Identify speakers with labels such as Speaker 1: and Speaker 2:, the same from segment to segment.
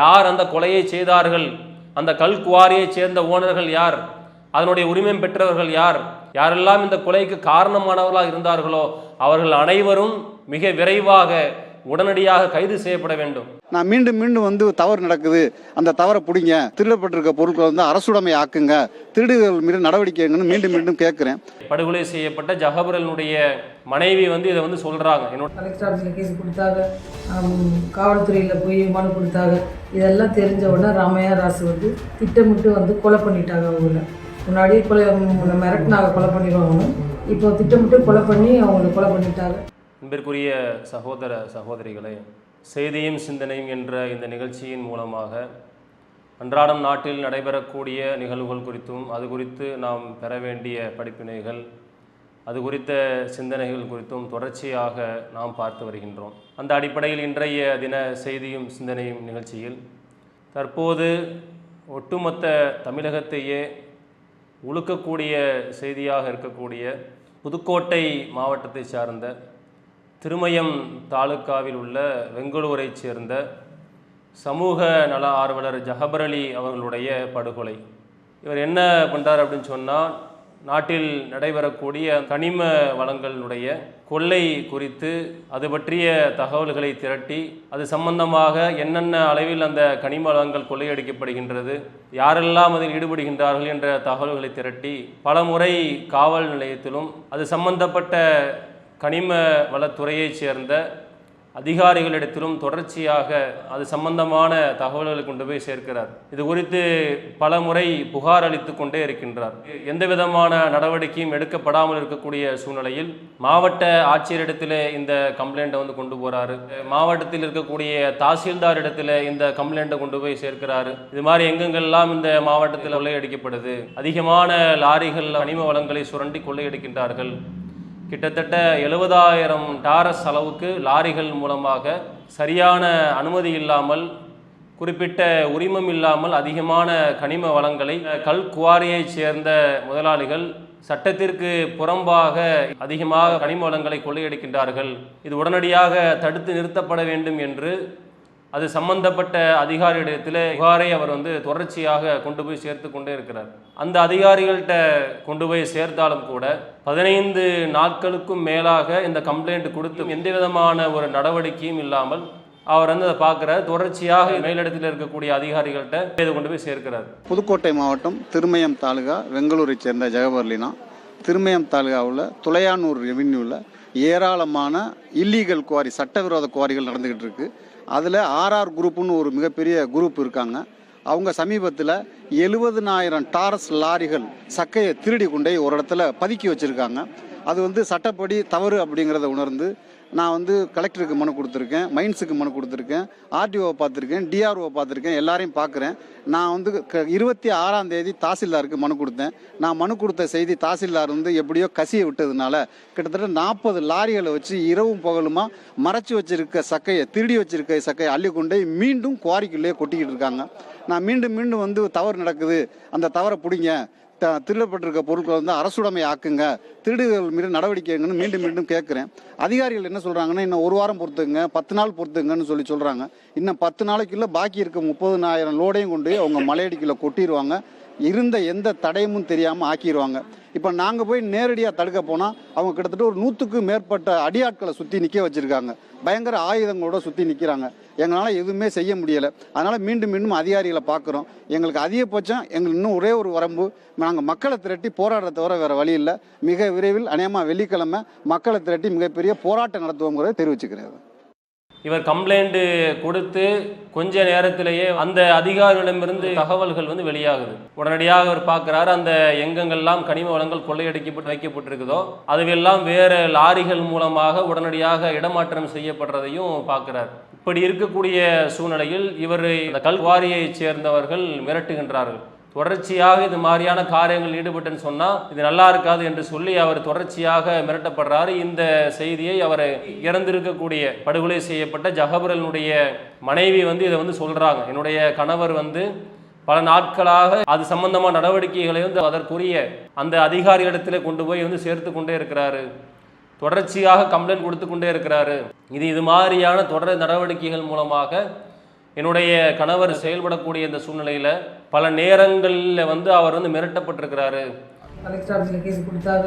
Speaker 1: யார் அந்த கொலையை செய்தார்கள்? அந்த கல்குவாரியைச் சேர்ந்த ஓனர்கள் யார்? அதனுடைய உரிமம் பெற்றவர்கள் யார்? யாரெல்லாம் இந்த கொலைக்கு காரணமானவர்களாக இருந்தார்களோ அவர்கள் அனைவரும் மிக விரைவாக உடனடியாக கைது செய்யப்பட வேண்டும்.
Speaker 2: நான் மீண்டும் மீண்டும் வந்து தவறு நடக்குது. அந்த தவறை பிடிங்க. திருடப்பட்டிருக்க பொருட்களை வந்து அரசுடைமை ஆக்குங்க. திருடுகள் மீது நடவடிக்கை மீண்டும் மீண்டும் கேட்குறேன்.
Speaker 1: படுகொலை செய்யப்பட்ட ஜஹபரனுடைய மனைவி வந்து இதை வந்து சொல்றாங்க. என்னோட
Speaker 3: கலெக்டர் ஆஃபீஸில் கேஸ் கொடுத்தாங்க. காவல்துறையில் போய் மனு கொடுத்தாங்க. இதெல்லாம் தெரிஞ்ச உடனே ராமையா ராசு வந்து திட்டமிட்டு வந்து கொலை பண்ணிட்டாங்க அவங்கள. முன்னாடியே கொலை மிரட்டினாங்க கொலை பண்ணிடுவாங்கன்னு. இப்போ திட்டமிட்டு கொலை பண்ணி அவங்கள கொலை பண்ணிட்டாங்க.
Speaker 1: அன்பிற்குரிய சகோதர சகோதரிகளே செய்தியும் சிந்தனையும் என்ற இந்த நிகழ்ச்சியின் மூலமாக அன்றாடம் நாட்டில் நடைபெறக்கூடிய நிகழ்வுகள் குறித்தும் அது குறித்து நாம் பெற வேண்டிய படிப்பினைகள் அது குறித்த சிந்தனைகள் குறித்தும் தொடர்ச்சியாக நாம் பார்த்து வருகின்றோம். அந்த அடிப்படையில் இன்றைய தின செய்தியும் சிந்தனையும் நிகழ்ச்சியில் தற்போது ஒட்டுமொத்த தமிழகத்தையே உழுக்கக்கூடிய செய்தியாக இருக்கக்கூடிய புதுக்கோட்டை மாவட்டத்தை சார்ந்த திருமயம் தாலுக்காவில் உள்ள வெங்கலூரைச் சேர்ந்த சமூக நல ஆர்வலர் ஜஹபர் அலி அவர்களுடைய படுகொலை. இவர் என்ன பண்ணுறார் அப்படின்னு சொன்னால் நாட்டில் நடைபெறக்கூடிய கனிம வளங்களுடைய கொள்ளை குறித்து அது பற்றிய தகவல்களை திரட்டி அது சம்பந்தமாக என்னென்ன அளவில் அந்த கனிம வளங்கள் கொள்ளையடிக்கப்படுகின்றது யாரெல்லாம் அதில் ஈடுபடுகின்றார்கள் என்ற தகவல்களை திரட்டி பல முறை காவல் நிலையத்திலும் அது சம்பந்தப்பட்ட கனிம வளத்துறையைச் சேர்ந்த அதிகாரிகளிடத்திலும் தொடர்ச்சியாக அது சம்பந்தமான தகவல்களை கொண்டு போய் சேர்க்கிறார். இது குறித்து பல முறை புகார் அளித்து கொண்டே இருக்கின்றார். எந்த விதமான நடவடிக்கையும் எடுக்கப்படாமல் இருக்கக்கூடிய சூழ்நிலையில் மாவட்ட ஆட்சியரிடத்தில் இந்த கம்ப்ளைண்ட்டை வந்து கொண்டு போகிறாரு மாவட்டத்தில் இருக்கக்கூடிய தாசில்தார் இடத்துல இந்த கம்ப்ளைண்ட்டை கொண்டு போய் சேர்க்கிறாரு. இது மாதிரி எங்கெங்கெல்லாம் இந்த மாவட்டத்தில் கொள்ளையடிக்கப்படுது அதிகமான லாரிகள் கனிம வளங்களை சுரண்டி கொள்ளையடிக்கின்றார்கள் கிட்டத்தட்ட எழுபதாயிரம் டாரஸ் அளவுக்கு லாரிகள் மூலமாக சரியான அனுமதி இல்லாமல் குறிப்பிட்ட உரிமம் இல்லாமல் அதிகமான கனிம வளங்களை கல் குவாரியைச் சேர்ந்த முதலாளிகள் சட்டத்திற்கு புறம்பாக அதிகமாக கனிம வளங்களை கொள்ளையடிக்கின்றார்கள். இது உடனடியாக தடுத்து நிறுத்தப்பட வேண்டும் என்று அது சம்பந்தப்பட்ட அதிகாரியிடத்தில் புகாரை அவர் வந்து தொடர்ச்சியாக கொண்டு போய் சேர்த்து கொண்டே இருக்கிறார். அந்த அதிகாரிகள்கிட்ட கொண்டு போய் சேர்த்தாலும் கூட பதினைந்து நாட்களுக்கும் மேலாக இந்த கம்ப்ளைண்ட் கொடுத்து எந்த விதமான ஒரு நடவடிக்கையும் இல்லாமல் அவர் வந்து அதை பார்க்குறாரு. தொடர்ச்சியாக மேலிடத்தில் இருக்கக்கூடிய அதிகாரிகள்கிட்ட இதை கொண்டு போய் சேர்க்கிறார்.
Speaker 2: புதுக்கோட்டை மாவட்டம் திருமயம் தாலுகா பெங்களூரை சேர்ந்த ஜெகபர்லினா திருமயம் தாலுகாவில் துளையானூர் ரெவின்யூவில் ஏராளமான இல்லீகல் குவாரி சட்டவிரோத குவாரிகள் நடந்துக்கிட்டு இருக்குது அதில் ஆர்ஆர் குரூப்புன்னு ஒரு மிகப்பெரிய குரூப் இருக்காங்க. அவங்க சமீபத்தில் எழுபதுனாயிரம் டாரஸ் லாரிகள் சக்கையை திருடி கொண்டே ஒரு இடத்துல பதுக்கி வச்சுருக்காங்க. அது வந்து சட்டப்படி தவறு அப்படிங்கிறத உணர்ந்து நான் வந்து கலெக்டருக்கு மனு கொடுத்துருக்கேன் மைன்ஸுக்கு மனு கொடுத்துருக்கேன் ஆர்டிஓவை பார்த்துருக்கேன் டிஆர்ஓ பார்த்துருக்கேன் எல்லாரையும் பார்க்குறேன். நான் வந்து க- இருபத்தி ஆறாம் தேதி தாசில்தாருக்கு மனு கொடுத்தேன். நான் மனு கொடுத்த செய்தி தாசில்தார் வந்து எப்படியோ கசியை விட்டதுனால கிட்டத்தட்ட நாற்பது லாரிகளை வச்சு இரவும் பகலுமா மறைச்சி வச்சிருக்க சக்கையை திருடி வச்சிருக்க சக்கையை அள்ளி கொண்டு மீண்டும் குவாரிக்குள்ளேயே கொட்டிக்கிட்டு இருக்காங்க. நான் மீண்டும் மீண்டும் வந்து தவறு நடக்குது. அந்த தவறை பிடிங்க. திருடப்பட்டிருக்க பொருட்களை வந்து அரசுடைமை ஆக்குங்க. திருடுகள் மீது நடவடிக்கை எடுங்கன்னு மீண்டும் மீண்டும் கேட்குறேன் அதிகாரிகள் என்ன சொல்கிறாங்கன்னா இன்னும் ஒரு வாரம் பொறுத்துங்க பத்து நாள் பொறுத்துங்கன்னு சொல்லி சொல்கிறாங்க இன்னும் பத்து நாளைக்குள்ள பாக்கி இருக்க முப்பதுனாயிரம் லோடையும் கொண்டு அவங்க மலையடிக்குள்ள கொட்டிடுவாங்க இருந்த எந்த தடையமும் தெரியாமல் ஆக்கிடுவாங்க இப்போ நாங்கள் போய் நேரடியாக தடுக்க போனால் அவங்க கிட்டத்தட்ட ஒரு நூற்றுக்கும் மேற்பட்ட அடியாட்களை சுற்றி நிற்க வச்சுருக்காங்க. பயங்கர ஆயுதங்களோட சுற்றி நிற்கிறாங்க எங்களால் எதுவுமே செய்ய முடியலை. அதனால் மீண்டும் மீண்டும் அதிகாரிகளை பார்க்குறோம் எங்களுக்கு அதிகபட்சம் எங்களுக்கு இன்னும் ஒரே ஒரு வரம்பு. நாங்கள் மக்களை திரட்டி போராடுறத தவிர வேறு வழி இல்லை. மிக விரைவில் அநேகமாக வெள்ளிக்கிழமை மக்களை திரட்டி மிகப்பெரிய போராட்டம் நடத்துவோங்கிறத தெரிவிச்சுக்கிறேன்.
Speaker 1: இவர் கம்ப்ளைண்ட்டு கொடுத்து கொஞ்ச நேரத்திலேயே அந்த அதிகாரிகளிடமிருந்து தகவல்கள் வந்து வெளியாகுது. உடனடியாக அவர் பார்க்குறாரு அந்த எங்கெங்கெல்லாம் கனிம வளங்கள் கொள்ளையடிக்கப்பட்டு வைக்கப்பட்டிருக்குதோ அதுவெல்லாம் வேறு லாரிகள் மூலமாக உடனடியாக இடமாற்றம் செய்யப்படுறதையும் பார்க்குறார். இப்படி இருக்கக்கூடிய சூழ்நிலையில் இவர் இந்த கல்வாரியைச் சேர்ந்தவர்கள் மிரட்டுகின்றார்கள். தொடர்ச்சியாக இது மாதிரியான காரியங்கள் ஈடுபட்டுன்னு சொன்னால் இது நல்லா இருக்காது என்று சொல்லி அவர் தொடர்ச்சியாக மிரட்டப்படுறாரு. இந்த செய்தியை அவர் இறந்திருக்கக்கூடிய படுகொலை செய்யப்பட்ட ஜஹபரனுடைய மனைவி வந்து இதை வந்து சொல்கிறாங்க என்னுடைய கணவர் வந்து பல நாட்களாக அது சம்பந்தமாக நடவடிக்கைகளை வந்து அதற்குரிய அந்த அதிகாரிகளிடத்தில் கொண்டு போய் வந்து சேர்த்து கொண்டே இருக்கிறாரு. தொடர்ச்சியாக கம்ப்ளைண்ட் கொடுத்து கொண்டே இருக்கிறாரு. இது இது மாதிரியான தொடர் நடவடிக்கைகள் மூலமாக என்னுடைய கணவர் செயல்படக்கூடிய இந்த சூழ்நிலையில் பல நேரங்களில் வந்து அவர் வந்து மிரட்டப்பட்டிருக்கிறாரு.
Speaker 3: கலெக்டர் ஆஃபீஸில் கேஸ் கொடுத்தாங்க.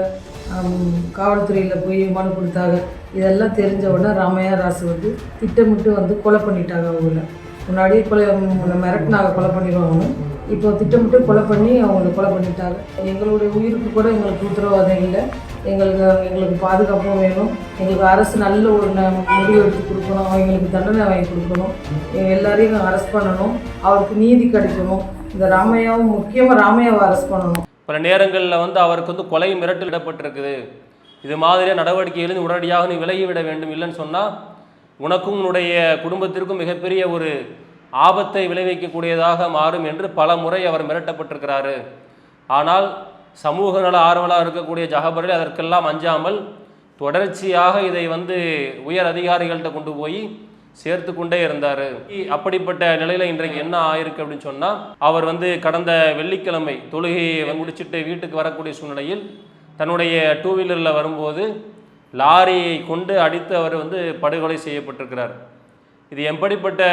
Speaker 3: காவல்துறையில் போய் மனு கொடுத்தாங்க. இதெல்லாம் தெரிஞ்ச உடனே ராமையா ராசு வந்து திட்டமிட்டு வந்து கொலை பண்ணிட்டாங்க அவங்கள. முன்னாடி கொலை மிரட்டினாங்க கொலை பண்ணிடுவாங்க இப்போ திட்டமிட்டு கொலை பண்ணி அவங்கள கொலை பண்ணிட்டாங்க. எங்களுடைய உயிருக்கு கூட எங்களுக்கு உத்தரவாதம் இல்லை. எங்களுக்கு எங்களுக்கு பாதுகாப்பும் வேணும். எங்களுக்கு அரசு நல்ல ஒரு முடிவு எடுத்து கொடுக்கணும். அவங்களுக்கு தண்டனை வாங்கி கொடுக்கணும். எங்க எல்லாரையும் அரெஸ்ட் பண்ணணும். அவருக்கு நீதி கிடைக்கணும். இந்த ராமையாவும் முக்கியமாக ராமையாவை அரெஸ்ட் பண்ணணும்.
Speaker 1: பல நேரங்களில் வந்து அவருக்கு வந்து கொலை மிரட்டல் இடப்பட்டிருக்குது. இது மாதிரியான நடவடிக்கையிலிருந்து உடனடியாக நீ விலகி விட வேண்டும் இல்லைன்னு சொன்னால் உனக்கும் உன்னுடைய குடும்பத்திற்கும் மிகப்பெரிய ஒரு ஆபத்தை விளைவிக்கக்கூடியதாக மாறும் என்று பல முறை அவர் மிரட்டப்பட்டிருக்கிறாரு. ஆனால் சமூக நல ஆர்வலாக இருக்கக்கூடிய ஜகபரில் அதற்கெல்லாம் அஞ்சாமல் தொடர்ச்சியாக இதை வந்து உயர் அதிகாரிகள்கிட்ட கொண்டு போய் சேர்த்து கொண்டே இருந்தார். அப்படிப்பட்ட நிலையில் இன்றைக்கு என்ன ஆயிருக்கு அப்படின்னு சொன்னால் அவர் வந்து கடந்த வெள்ளிக்கிழமை தொழுகையை முடிச்சிட்டு வீட்டுக்கு வரக்கூடிய சூழ்நிலையில் தன்னுடைய டூ வீலரில் வரும்போது லாரியை கொண்டு அடித்து அவர் வந்து படுகொலை செய்யப்பட்டிருக்கிறார். இது எப்படிப்பட்ட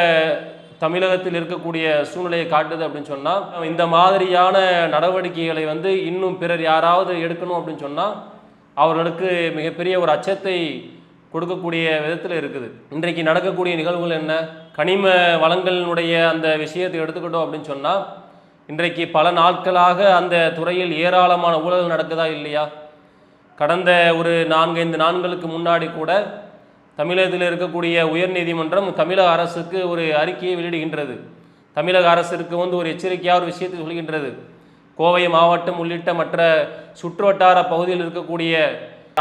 Speaker 1: தமிழகத்தில் இருக்கக்கூடிய சூழ்நிலையை காட்டுது அப்படின்னு சொன்னால் இந்த மாதிரியான நடவடிக்கைகளை வந்து இன்னும் பிறர் யாராவது எடுக்கணும் அப்படின்னு சொன்னால் அவர்களுக்கு மிகப்பெரிய ஒரு அச்சத்தை கொடுக்கக்கூடிய விதத்தில் இருக்குது. இன்றைக்கு நடக்கக்கூடிய நிகழ்வுகள் என்ன? கனிம வளங்களினுடைய அந்த விஷயத்தை எடுத்துக்கிட்டோம் அப்படின்னு சொன்னால் இன்றைக்கு பல நாட்களாக அந்த துறையில் ஏராளமான ஊழல் நடக்குதா இல்லையா? கடந்த ஒரு நான்கைந்து நான்களுக்கு முன்னாடி கூட தமிழகத்தில் இருக்கக்கூடிய உயர்நீதிமன்றம் தமிழக அரசுக்கு ஒரு அறிக்கையை வெளியிடுகின்றது. தமிழக அரசிற்கு வந்து ஒரு எச்சரிக்கையாக ஒரு விஷயத்தை சொல்கின்றது. கோவை மாவட்டம் உள்ளிட்ட மற்ற சுற்றுவட்டார பகுதியில் இருக்கக்கூடிய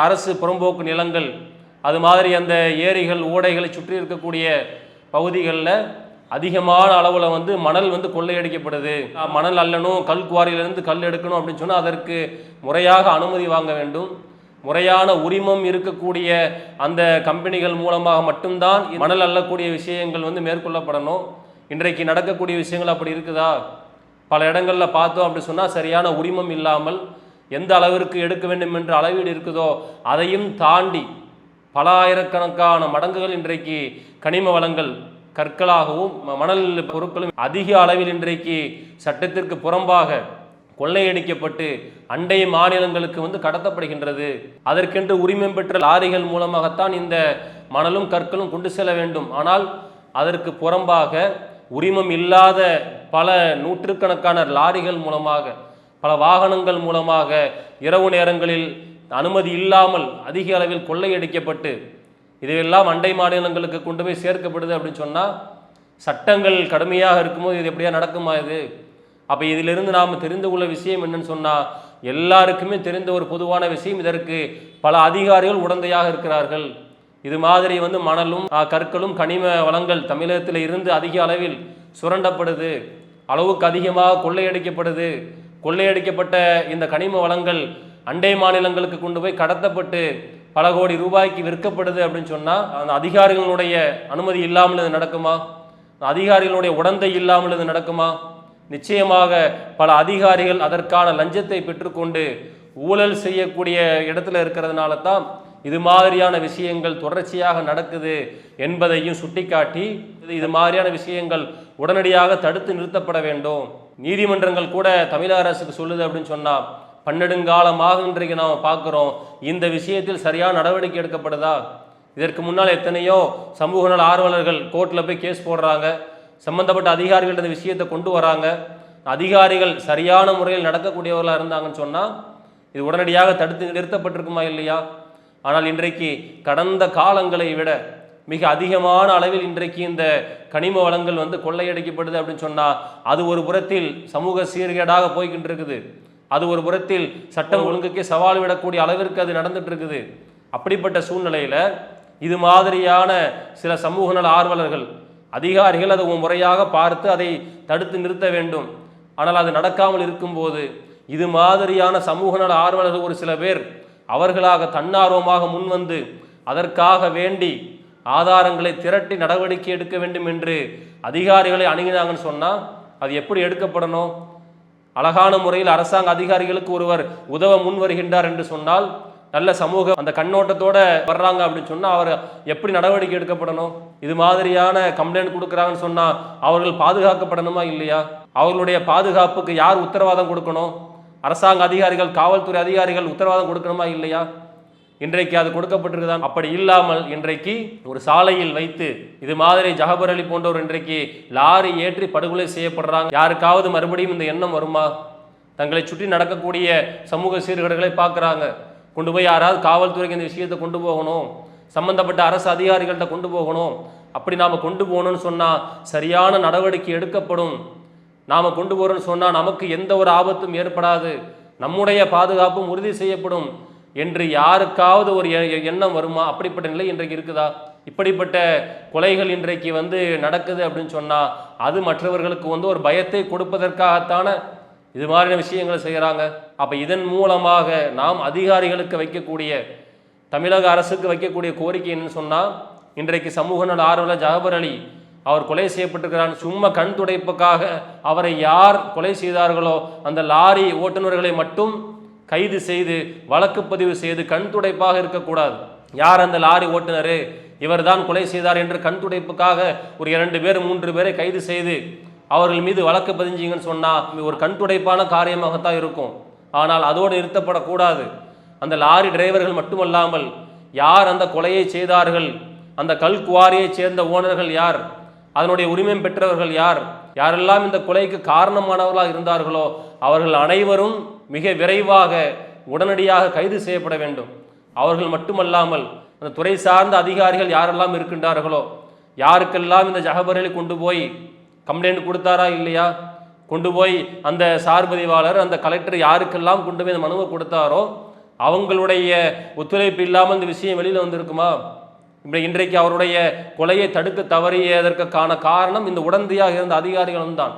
Speaker 1: அரசு புறம்போக்கு நிலங்கள் அது மாதிரி அந்த ஏரிகள் ஓடைகளை சுற்றி இருக்கக்கூடிய பகுதிகளில் அதிகமான அளவில் வந்து மணல் வந்து கொள்ளையடிக்கப்படுது. மணல் அல்லணும் கல் குவாரியிலிருந்து கல் எடுக்கணும் அப்படின்னு சொன்னால் அதற்கு முறையாக அனுமதி வாங்க வேண்டும். முறையான உரிமம் இருக்கக்கூடிய அந்த கம்பெனிகள் மூலமாக மட்டும்தான் மணல் அள்ளக்கூடிய விஷயங்கள் வந்து மேற்கொள்ளப்படணும். இன்றைக்கு நடக்கக்கூடிய விஷயங்கள் அப்படி இருக்குதா? பல இடங்களில் பார்த்தோம் அப்படி சொன்னால் சரியான உரிமம் இல்லாமல் எந்த அளவிற்கு எடுக்க வேண்டும் என்ற அளவீடு இருக்குதோ அதையும் தாண்டி பல ஆயிரக்கணக்கான மடங்குகள் இன்றைக்கு கனிம வளங்கள் கற்களாகவும் ம- மணல் பொருட்களும் அதிக அளவில் இன்றைக்கு சட்டத்திற்கு புறம்பாக கொள்ளையடிக்கப்பட்டு அண்டை மாநிலங்களுக்கு வந்து கடத்தப்படுகின்றது. அதற்கென்று உரிமம் பெற்ற லாரிகள் மூலமாகத்தான் இந்த மணலும் கற்களும் கொண்டு செல்ல வேண்டும். ஆனால் அதற்கு புறம்பாக உரிமம் இல்லாத பல நூற்றுக்கணக்கான லாரிகள் மூலமாக பல வாகனங்கள் மூலமாக இரவு நேரங்களில் அனுமதி இல்லாமல் அதிக அளவில் கொள்ளையடிக்கப்பட்டு இதையெல்லாம் அண்டை மாநிலங்களுக்கு கொண்டு போய் சேர்க்கப்படுது அப்படின்னு சொன்னால் சட்டங்கள் கடுமையாக இருக்கும்போது இது எப்படியா நடக்குமா இது? அப்போ இதிலிருந்து நாம் தெரிந்து கொள்ள விஷயம் என்னன்னு சொன்னால் எல்லாருக்குமே தெரிந்த ஒரு பொதுவான விஷயம் இதற்கு. பல அதிகாரிகள் உடந்தையாக இருக்கிறார்கள். இது மாதிரி வந்து மணலும் கற்களும் கனிம வளங்கள் தமிழகத்தில் இருந்து அதிக அளவில் சுரண்டப்படுது. அளவுக்கு அதிகமாக கொள்ளையடிக்கப்படுது. கொள்ளையடிக்கப்பட்ட இந்த கனிம வளங்கள் அண்டை மாநிலங்களுக்கு கொண்டு போய் கடத்தப்பட்டு பல கோடி ரூபாய்க்கு விற்கப்படுது அப்படின்னு சொன்னால் அந்த அதிகாரிகளுடைய அனுமதி இல்லாமல் இது நடக்குமா? அதிகாரிகளுடைய உடந்தை இல்லாமல் இது நடக்குமா? நிச்சயமாக பல அதிகாரிகள் அதற்கான லஞ்சத்தை பெற்றுக்கொண்டு ஊழல் செய்யக்கூடிய இடத்துல இருக்கிறதுனால தான் இது மாதிரியான விஷயங்கள் தொடர்ச்சியாக நடக்குது என்பதையும் சுட்டிக்காட்டி இது- மாதிரியான விஷயங்கள் உடனடியாக தடுத்து நிறுத்தப்பட வேண்டும். நீதிமன்றங்கள் கூட தமிழக அரசுக்கு சொல்லுது அப்படின்னு சொன்னால் பன்னெடுங்காலமாக இன்றைக்கு நாம் பார்க்குறோம். இந்த விஷயத்தில் சரியான நடவடிக்கை எடுக்கப்படுதா? இதற்கு முன்னால் எத்தனையோ சமூக நல ஆர்வலர்கள் கோர்ட்டில் போய் கேஸ் போடுறாங்க. சம்பந்தப்பட்ட அதிகாரிகள் இந்த விஷயத்தை கொண்டு வராங்க. அதிகாரிகள் சரியான முறையில் நடக்கக்கூடியவர்களாக இருந்தாங்கன்னு சொன்னால் இது உடனடியாக தடுத்து நிறுத்தப்பட்டிருக்குமா இல்லையா? ஆனால் இன்றைக்கு கடந்த காலங்களை விட மிக அதிகமான அளவில் இன்றைக்கு இந்த கனிம வளங்கள் வந்து கொள்ளையடிக்கப்படுது அப்படின்னு சொன்னால் அது ஒரு புறத்தில் சமூக சீர்கேடாக போய்கிட்டு இருக்குது அது ஒரு புறத்தில் சட்டம் ஒழுங்குக்கே சவால் விடக்கூடிய அளவிற்கு அது நடந்துட்டு இருக்குது அப்படிப்பட்ட சூழ்நிலையில் இது மாதிரியான சில சமூக நல ஆர்வலர்கள் அதிகாரிகள் அதை முறையாக பார்த்து அதை தடுத்து நிறுத்த வேண்டும். ஆனால் அது நடக்காமல் இருக்கும்போது இது மாதிரியான சமூக நல ஆர்வலர்கள் ஒரு சில பேர் அவர்களாக தன்னார்வமாக முன்வந்து அதற்காக வேண்டி ஆதாரங்களை திரட்டி நடவடிக்கை எடுக்க வேண்டும் என்று அதிகாரிகளை அணுகினாங்கன்னு சொன்னால் அது எப்படி எடுக்கப்படணும்? அழகான முறையில் அரசாங்க அதிகாரிகளுக்கு ஒருவர் உதவ முன் வருகின்றார் என்று சொன்னால் நல்ல சமூக அந்த கண்ணோட்டத்தோட வர்றாங்க அப்படின்னு சொன்னால் அவர் எப்படி நடவடிக்கை எடுக்கப்படணும்? இது மாதிரியான கம்ப்ளைண்ட் கொடுக்குறாங்கன்னு சொன்னால் அவர்கள் பாதுகாக்கப்படணுமா இல்லையா? அவர்களுடைய பாதுகாப்புக்கு யார் உத்தரவாதம் கொடுக்கணும்? அரசாங்க அதிகாரிகள் காவல்துறை அதிகாரிகள் உத்தரவாதம் கொடுக்கணுமா இல்லையா? இன்றைக்கு அது கொடுக்கப்பட்டிருக்குதான் அப்படி இல்லாமல் இன்றைக்கு ஒரு சாலையில் வைத்து இது மாதிரி ஜஹபர் அலி போன்றவர் இன்றைக்கு லாரி ஏற்றி படுகொலை செய்யப்படுறாங்க. யாருக்காவது மறுபடியும் இந்த எண்ணம் வருமா? தங்களை சுற்றி நடக்கக்கூடிய சமூக சீர்கேடுகளை பார்க்குறாங்க. கொண்டு போய் யாராவது காவல்துறைக்கு இந்த விஷயத்தை கொண்டு போகணும். சம்பந்தப்பட்ட அரசு அதிகாரிகள்கிட்ட கொண்டு போகணும். அப்படி நாம் கொண்டு போகணும்னு சொன்னால் சரியான நடவடிக்கை எடுக்கப்படும். நாம் கொண்டு போகிறோம்னு சொன்னால் நமக்கு எந்த ஒரு ஆபத்தும் ஏற்படாது. நம்முடைய பாதுகாப்பும் உறுதி செய்யப்படும். என்று யாருக்காவது ஒரு எ- எண்ணம் வருமா? அப்படிப்பட்ட நிலை இன்றைக்கு இருக்குதா? இப்படிப்பட்ட கொலைகள் இன்றைக்கு வந்து நடக்குது அப்படின்னு சொன்னால் அது மற்றவர்களுக்கு வந்து ஒரு பயத்தை கொடுப்பதற்காகத்தான இது மாதிரியான விஷயங்களை செய்கிறாங்க அப்போ இதன் மூலமாக நாம் அதிகாரிகளுக்கு வைக்கக்கூடிய தமிழக அரசுக்கு வைக்கக்கூடிய கோரிக்கை என்னன்னு சொன்னால் இன்றைக்கு சமூக நல ஆர்வலர் ஜாபர் அலி அவர் கொலை செய்யப்பட்டிருக்கிறார். சும்மா கண் துடைப்புக்காக அவரை யார் கொலை செய்தார்களோ அந்த லாரி ஓட்டுநர்களை மட்டும் கைது செய்து வழக்கு பதிவு செய்து கண் துடைப்பாக இருக்கக்கூடாது. யார் அந்த லாரி ஓட்டுநர்? இவர்தான் கொலை செய்தார் என்று கண் துடைப்புக்காக ஒரு இரண்டு பேர் மூன்று பேரை கைது செய்து அவர்கள் மீது வழக்கு பதிஞ்சிங்கன்னு சொன்னால் ஒரு கண் துடைப்பான காரியமாகத்தான் இருக்கும். ஆனால் அதோடு நிறுத்தப்படக்கூடாது. அந்த லாரி டிரைவர்கள் மட்டுமல்லாமல் யார் அந்த கொலையை செய்தார்கள்? அந்த கல் குவாரியைச் சேர்ந்த ஓனர்கள் யார்? அதனுடைய உரிமம் பெற்றவர்கள் யார்? யாரெல்லாம் இந்த கொலைக்கு காரணமானவர்களாக இருந்தார்களோ அவர்கள் அனைவரும் மிக விரைவாக உடனடியாக கைது செய்யப்பட வேண்டும். அவர்கள் மட்டுமல்லாமல் அந்த துறை சார்ந்த அதிகாரிகள் யாரெல்லாம் இருக்கின்றார்களோ யாருக்கெல்லாம் இந்த ஜஹபரலி கொண்டு போய் கம்ப்ளைண்ட் கொடுத்தாரா இல்லையா? கொண்டு போய் அந்த சார்பதிவாளர் அந்த கலெக்டர் யாருக்கெல்லாம் கொண்டு போய் இந்த மனுவை கொடுத்தாரோ அவங்களுடைய ஒத்துழைப்பு இல்லாமல் இந்த விஷயம் வெளியில் வந்திருக்குமா? இப்படி இன்றைக்கு அவருடைய கொலையை தடுக்க தவறியதற்கான காரணம் இந்த உடந்தையாக இருந்த அதிகாரிகளும் தான்.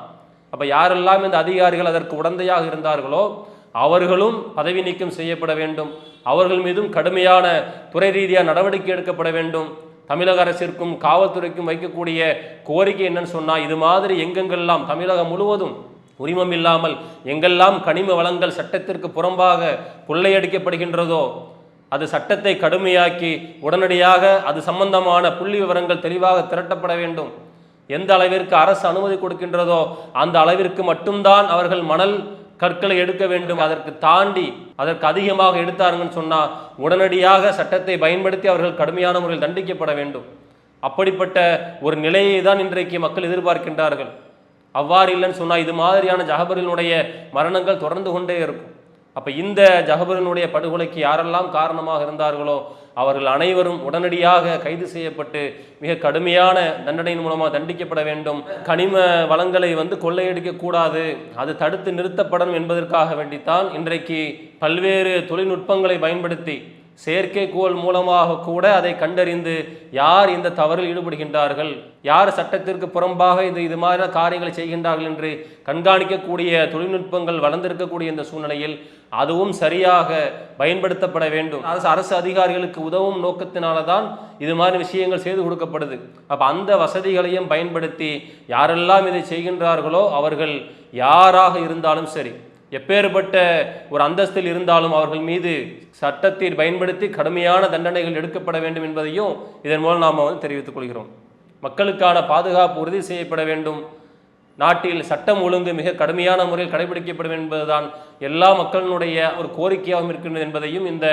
Speaker 1: அப்போ யாரெல்லாம் இந்த அதிகாரிகள் அதற்கு உடந்தையாக இருந்தார்களோ அவர்களும் பதவி நீக்கம் செய்யப்பட வேண்டும். அவர்கள் மீதும் கடுமையான துறை ரீதியாக நடவடிக்கை எடுக்கப்பட வேண்டும். தமிழக அரசிற்கும் காவல்துறைக்கும் வைக்கக்கூடிய கோரிக்கை என்னன்னு சொன்னால் இது மாதிரி எங்கெங்கெல்லாம் தமிழகம் முழுவதும் உரிமம் இல்லாமல் எங்கெல்லாம் கனிம வளங்கள் சட்டத்திற்கு புறம்பாக கொள்ளையடிக்கப்படுகின்றதோ அது சட்டத்தை கடுமையாக்கி உடனடியாக அது சம்பந்தமான புள்ளி விவரங்கள் தெளிவாக திரட்டப்பட வேண்டும். எந்த அளவிற்கு அரசு அனுமதி கொடுக்கின்றதோ அந்த அளவிற்கு மட்டும்தான் அவர்கள் மணல் கற்களை எடுக்க வேண்டும் அதற்கு தாண்டி அதற்கு அதிகமாக எடுத்தாருங்கன்னு சொன்னால் உடனடியாக சட்டத்தை பயன்படுத்தி அவர்கள் கடுமையான முறையில் தண்டிக்கப்பட வேண்டும். அப்படிப்பட்ட ஒரு நிலையை தான் இன்றைக்கு மக்கள் எதிர்பார்க்கின்றார்கள். அவ்வாறு இல்லைன்னு சொன்னால் இது மாதிரியான ஜஹபரினுடைய மரணங்கள் தொடர்ந்து கொண்டே இருக்கும். அப்போ இந்த ஜஹபரினுடைய படுகொலைக்கு யாரெல்லாம் காரணமாக இருந்தார்களோ அவர்கள் அனைவரும் உடனடியாக கைது செய்யப்பட்டு மிக கடுமையான தண்டனையின் மூலமாக தண்டிக்கப்பட வேண்டும். கனிம வளங்களை வந்து கொள்ளையடிக்க கூடாது. அது தடுத்து நிறுத்தப்படும் என்பதற்காக வேண்டித்தான் இன்றைக்கு பல்வேறு தொழில்நுட்பங்களை பயன்படுத்தி செயற்கைக்கோள் மூலமாக கூட அதை கண்டறிந்து யார் இந்த தவறில் ஈடுபடுகின்றார்கள்? யார் சட்டத்திற்கு புறம்பாக இது இது மாதிரியான காரியங்களை செய்கின்றார்கள் என்று கண்காணிக்கக்கூடிய தொழில்நுட்பங்கள் வளர்ந்திருக்கக்கூடிய இந்த சூழ்நிலையில் அதுவும் சரியாக பயன்படுத்தப்பட வேண்டும். அரசு அரசு அதிகாரிகளுக்கு உதவும் நோக்கத்தினால தான் இது மாதிரி விஷயங்கள் செய்து கொடுக்கப்படுது. அப்போ அந்த வசதிகளையும் பயன்படுத்தி யாரெல்லாம் இதை செய்கின்றார்களோ அவர்கள் யாராக இருந்தாலும் சரி எப்பேற்பட்ட ஒரு அந்தஸ்தில் இருந்தாலும் அவர்கள் மீது சட்டத்தை பயன்படுத்தி கடுமையான தண்டனைகள் எடுக்கப்பட வேண்டும் என்பதையும் இதன் மூலம் நாம் வந்து தெரிவித்துக் கொள்கிறோம். மக்களுக்கான பாதுகாப்பு உறுதி செய்யப்பட வேண்டும். நாட்டில் சட்டம் ஒழுங்கு மிக கடுமையான முறையில் கடைபிடிக்கப்படும் என்பதுதான் எல்லா மக்களினுடைய ஒரு கோரிக்கையாகவும் இருக்கின்றது என்பதையும் இந்த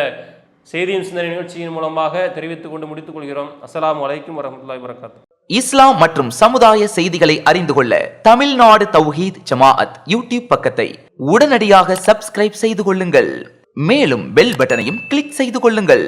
Speaker 1: செய்தியின் சிந்தனை நிகழ்ச்சியின் மூலமாக தெரிவித்துக் கொண்டு முடித்துக் கொள்கிறோம். அஸ்லாம் வலைக்கும் வரமத்துல்லாய் வரகாத்து
Speaker 4: இஸ்லாம் மற்றும் சமுதாய செய்திகளை அறிந்து கொள்ள தமிழ்நாடு தௌஹீத் ஜமாஅத் யூடியூப் பக்கத்தை உடனடியாக சப்ஸ்கிரைப் செய்து கொள்ளுங்கள். மேலும் பெல் பட்டனையும் கிளிக் செய்து கொள்ளுங்கள்.